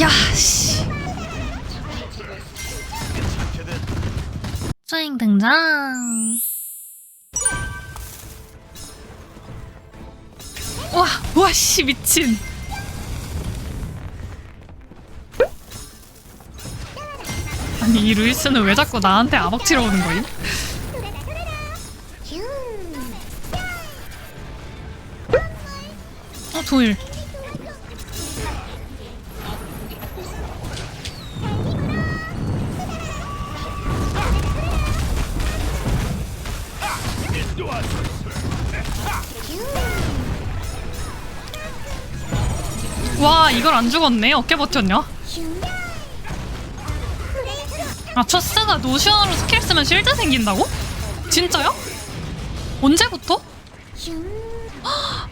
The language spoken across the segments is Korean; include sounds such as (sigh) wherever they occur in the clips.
야, 씨. 수행 등장. 와, 와, 씨, 미친. 아니, 이 루이스는 왜 자꾸 나한테 아박치러 오는 거임? 어, 도일. 와, 이걸 안 죽었네. 어깨 버텼냐? 아, 첫스가 노시안으로 스킬 쓰면 실드 생긴다고? 진짜요? 언제부터?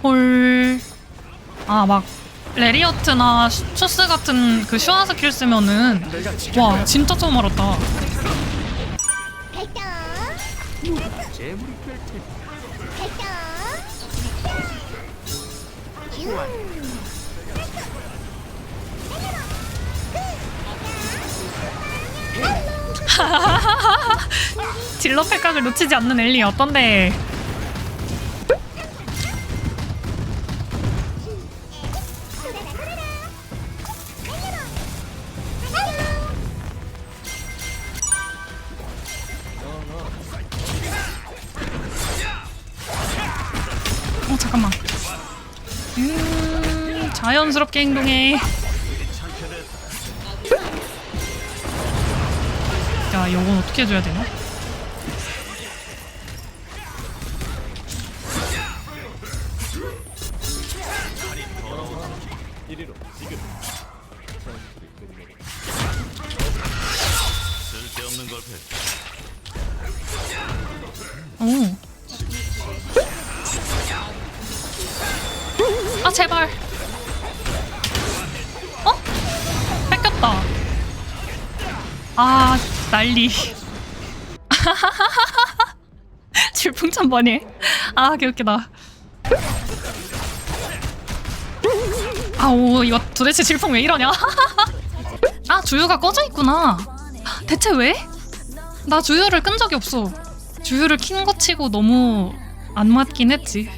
헐. 아, 막, 레리어트나 슈스 같은 그 슈아 스킬 쓰면은, 와, 진짜 처음 알았다. (laughs) 딜러 패각을 놓치지 않는 엘리 어떤데? 어 잠깐만. 음 자연스럽게 행동해. 야 이건 어떻게 해줘야 되나? 뺏겼다. 아 난리. (laughs) 질풍참 번이. 아 개웃기다. 아오 이거 도대체 질풍 왜 이러냐? (laughs) 아 주유가 꺼져 있구나. 대체 왜? 나 주유를 끈 적이 없어. 주유를 킨 거 치고 너무 안 맞긴 했지.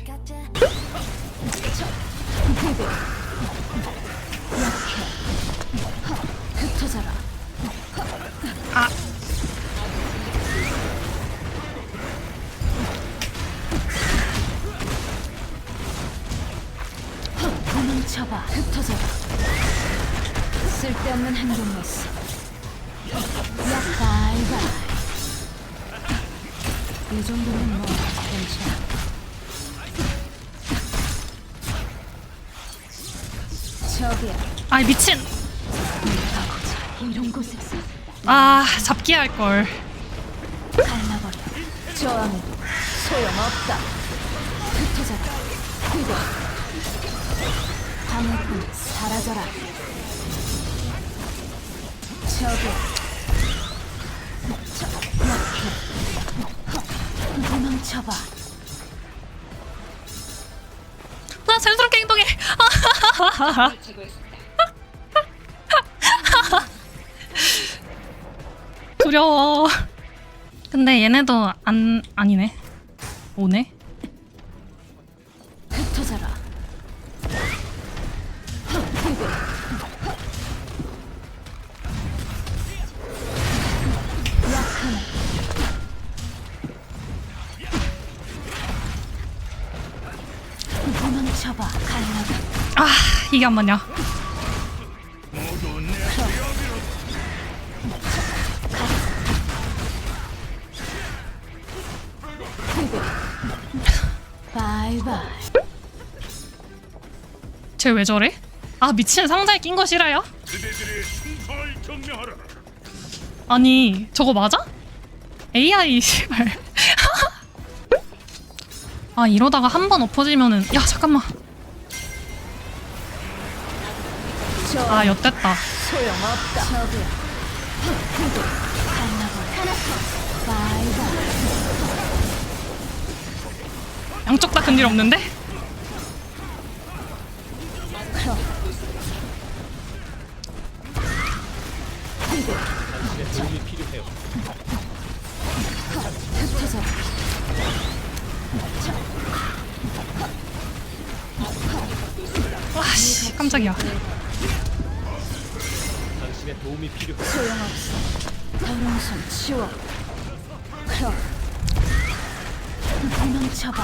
정도면 뭐 괜찮아. 저기야. 아 미친. 이런 곳에서 아 잡기 할 걸. 갈라버려. 저항은 소용없다. 흩어져라. 그대. 방해꾼 사라져라. 저기. 저, 약해 도망쳐봐 나 자연스럽게 행동해. (laughs) 두려워. 근데 얘네도 안 아니네. 오네. 이게 안 맞냐? 쟤 왜 저래? 아 미친 상자에 낀 거 싫어요? 아니 저거 맞아? AI (laughs) 씨발. 아 이러다가 한 번 엎어지면은 야 잠깐만. 아 엿됐다. 소용없다 저기야 갈라버려 바이바이 양쪽 다 근딜 없는데? 그럼 흩어 져. 와씨 깜짝이야 소용없어. 더러운 손 치워. 클럽. 도망쳐봐.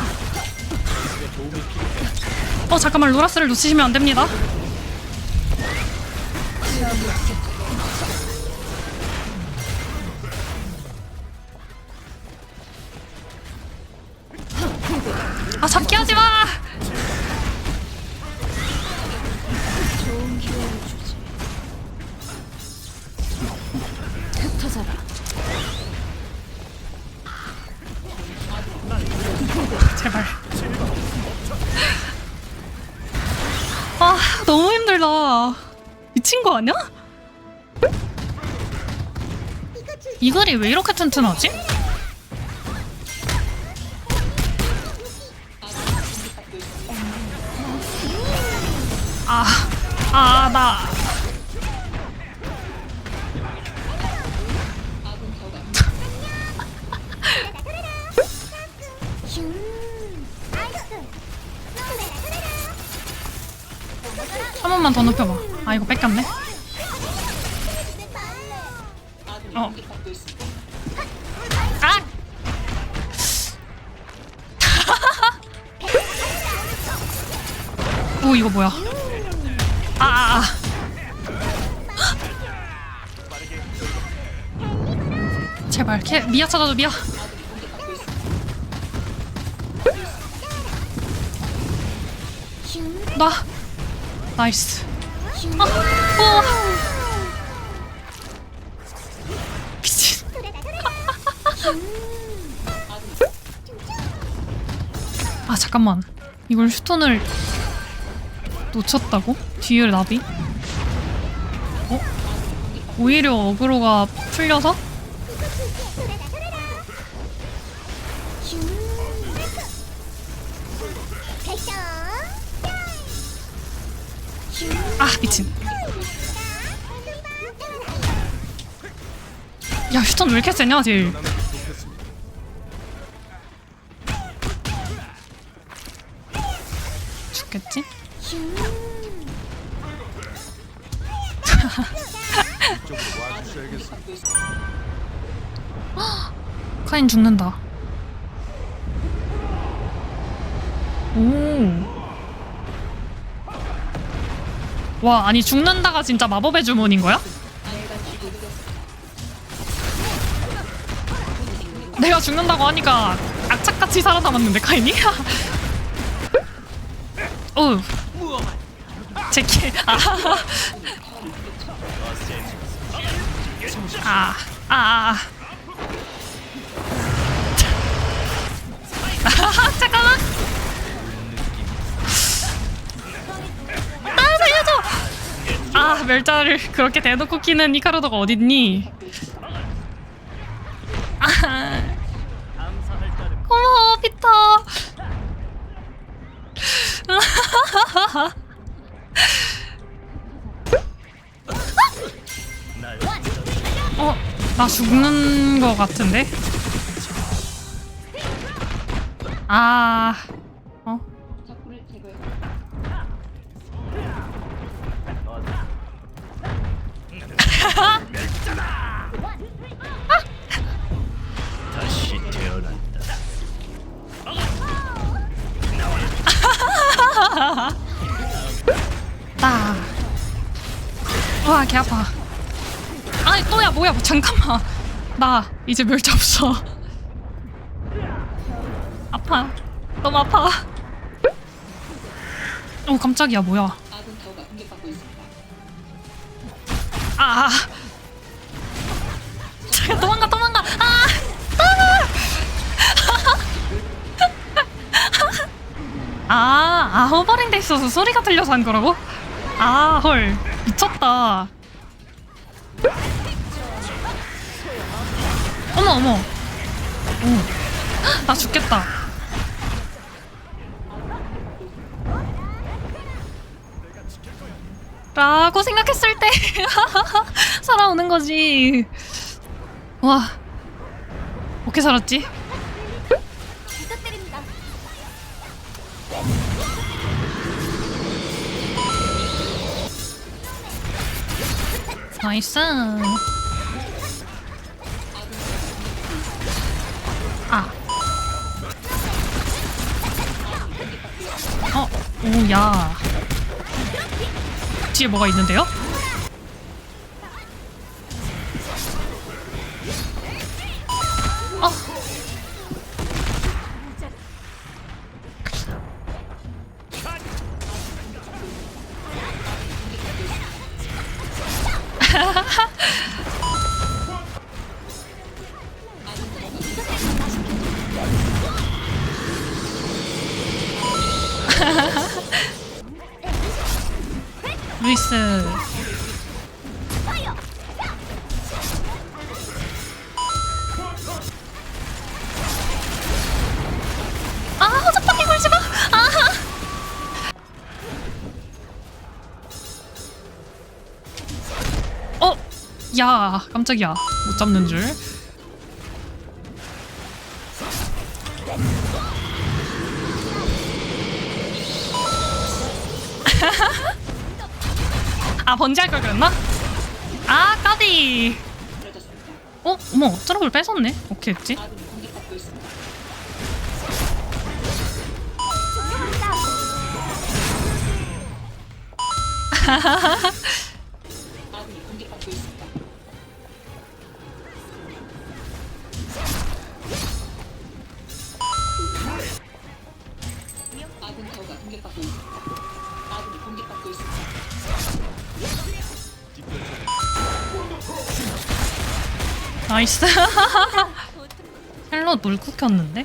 어 잠깐만 로라스를 놓치시면 안 됩니다 아 잡기 하지 마 좋은 기회를 주 지. 흩어져라. 제발 아 너무 힘들다 미친 거 아니야? 이 글이 왜 이렇게 튼튼하지? 아, 아, 나. 더 높여봐. 아, 이거 뺏겼네. 어. 아! (laughs) 오, 이거 뭐야? 아, 아, 아. 제발, 캐, 미아 찾아줘, 미아. 나. 나이스. 아, 어. 미친. 아, 잠깐만. 이걸 휴톤을 놓쳤다고? 뒤에 나비? 어? 오히려 어그로가 풀려서? 아 미친. 야 휴톤 왜 이렇게 세냐 딜 죽겠지? (laughs) 카인 죽는다. 오 와 아니 죽는다가 진짜 마법의 주문인 거야? 내가 죽는다고 하니까 악착같이 살아남았는데 카인이? 오 제킬 아. 아, 아, 아. (laughs) 아, 잠깐만. 멸자를 그렇게 대놓고 키는 이카루도가 어딨니? 아. 고마워, 피터. (laughs) 어, 나 죽는 거 같은데? 아, 개 아파. 아니, 또야, 뭐야, 잠깐만. 나, 이제 멸자 없어. 아파. 너무 아파. 오, 깜짝이야, 뭐야. 아, 아. 잠깐, 도망가, 도망가. 아! 아, 아, 허버링 돼 있어서 소리가 들려서 한 거라고? 아, 헐. 미쳤다. 어머, 어머. 나 죽겠다. 라고 생각했을 때 (laughs) 살아오는 거지. 와 어떻게 살았지? 나이스 야 뒤에 뭐가 있는데요? 야 깜짝이야 못 잡는 줄 (laughs) 아 번지할 걸 그랬나? 아 까비 어? 어머 트러블 뺏었네 어떻게 했지? (laughs) 나이스. (laughs) 헬로 놀쿠 켰는데?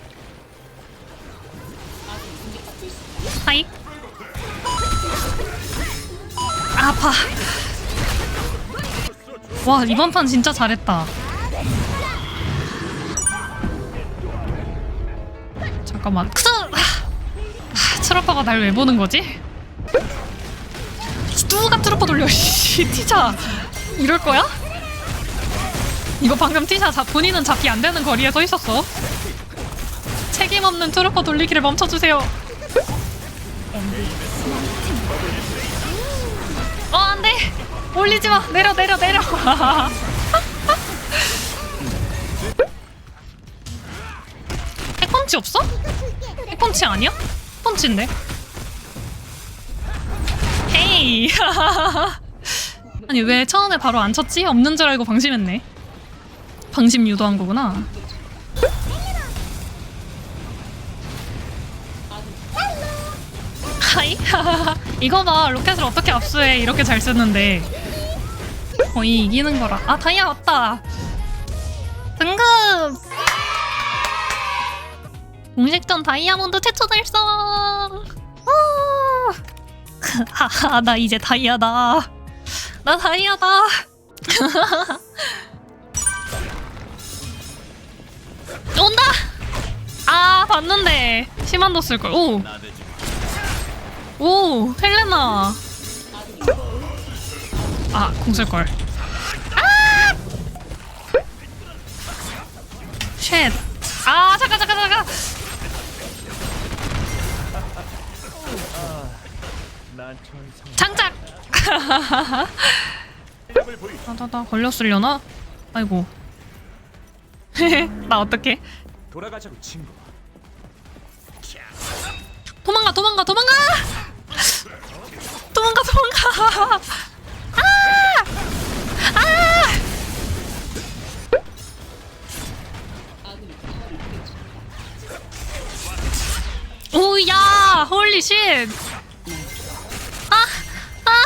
하이. 아파. 와 이번 판 진짜 잘했다. 잠깐만. 크스 아, 트러퍼가 날 왜 보는 거지? 누가 트러퍼 돌려? (laughs) 씨 티자. 이럴 거야? 이거 방금 티샤 자, 본인은 잡기 안 되는 거리에 서 있었어. 책임 없는 트루퍼 돌리기를 멈춰주세요. 어, 안 돼! 올리지 마! 내려, 내려, 내려! (laughs) 핵펀치 없어? 핵펀치 아니야? 펀치인데? 헤이! (laughs) 아니, 왜 처음에 바로 안 쳤지? 없는 줄 알고 방심했네. 방심 유도한 거구나. 하이? (laughs) 이거 봐 로켓을 어떻게 압수해 이렇게 잘 쓰는데 거의 이기는 거라 아 다이아 왔다 등급 공식전 다이아몬드 최초 달성 우! (laughs) 하하 나 이제 다이아다 나 다이아다! (laughs) 아 봤는데 시만도 쓸걸 오! 나대지 오 헬레나 아 공 쓸걸 아! 쉣! 아 잠깐 잠깐 잠깐 장작! (laughs) 나나나 걸렸으려나? 아이고 (laughs) 나 어떡해 돌아가자고 친구 도망가 도망가 도망가 도망가 도망가 아! 아! 오야 홀리 쉣 아! 아!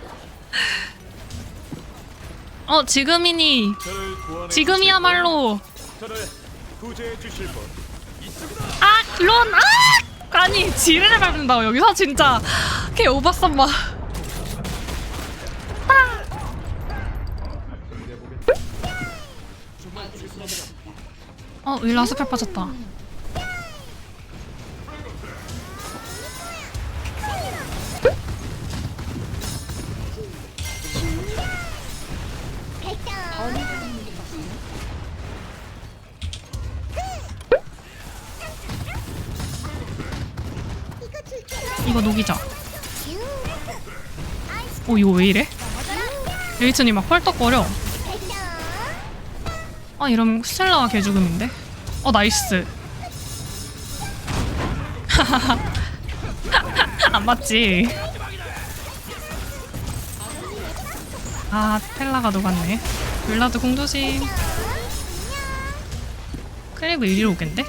(laughs) 어 지금이니 지금이야말로 아! 론! 아! 아니 지뢰를 밟는다고 여기서 진짜 걔 오바썸마 어 윌라 스펠 빠졌다 이거 녹이자. 오 이거 왜 이래? 레이튼이 막 펄떡거려. 아 이러면 스텔라가 개죽음인데? 어 나이스. (laughs) 안 맞지? 아 스텔라가 녹았네. 블라드 공조심. 클리브 이리로 오겠는데?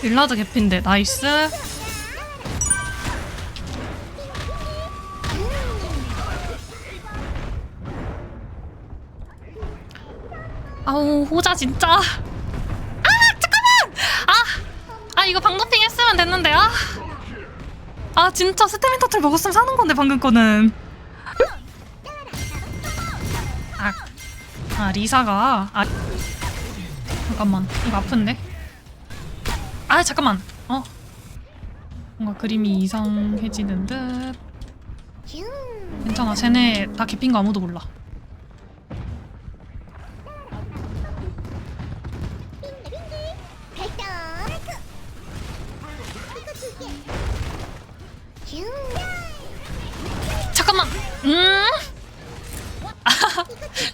빌라드 개핀데 나이스. 아우 호자 진짜. 아 잠깐만! 아, 아 이거 방도핑 했으면 됐는데 아, 아 진짜 스태민 터틀 먹었으면 사는 건데 방금 거는 아 리사가 아 잠깐만 이거 아픈데? 아 잠깐만 어? 뭔가 그림이 이상해지는 듯. 괜찮아 쟤네 다 개핀 거 아무도 몰라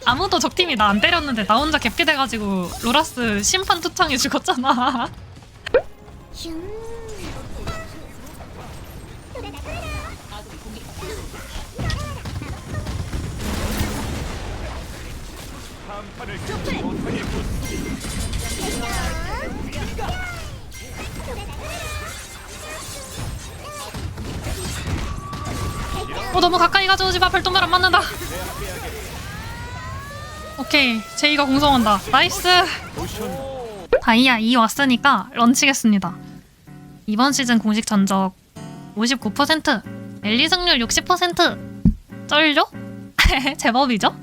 아무도 적팀이 나 안 때렸는데 나 혼자 개피 돼가지고 로라스 심판 투창해 죽었잖아. 어 너무 가까이 가져오지 마 별똥별 안 맞는다 오케이 제이가 공성한다 나이스 다이아 2 왔으니까 런치겠습니다 이번 시즌 공식 전적 59% 엘리 승률 60% 쩔죠? (laughs) 제법이죠?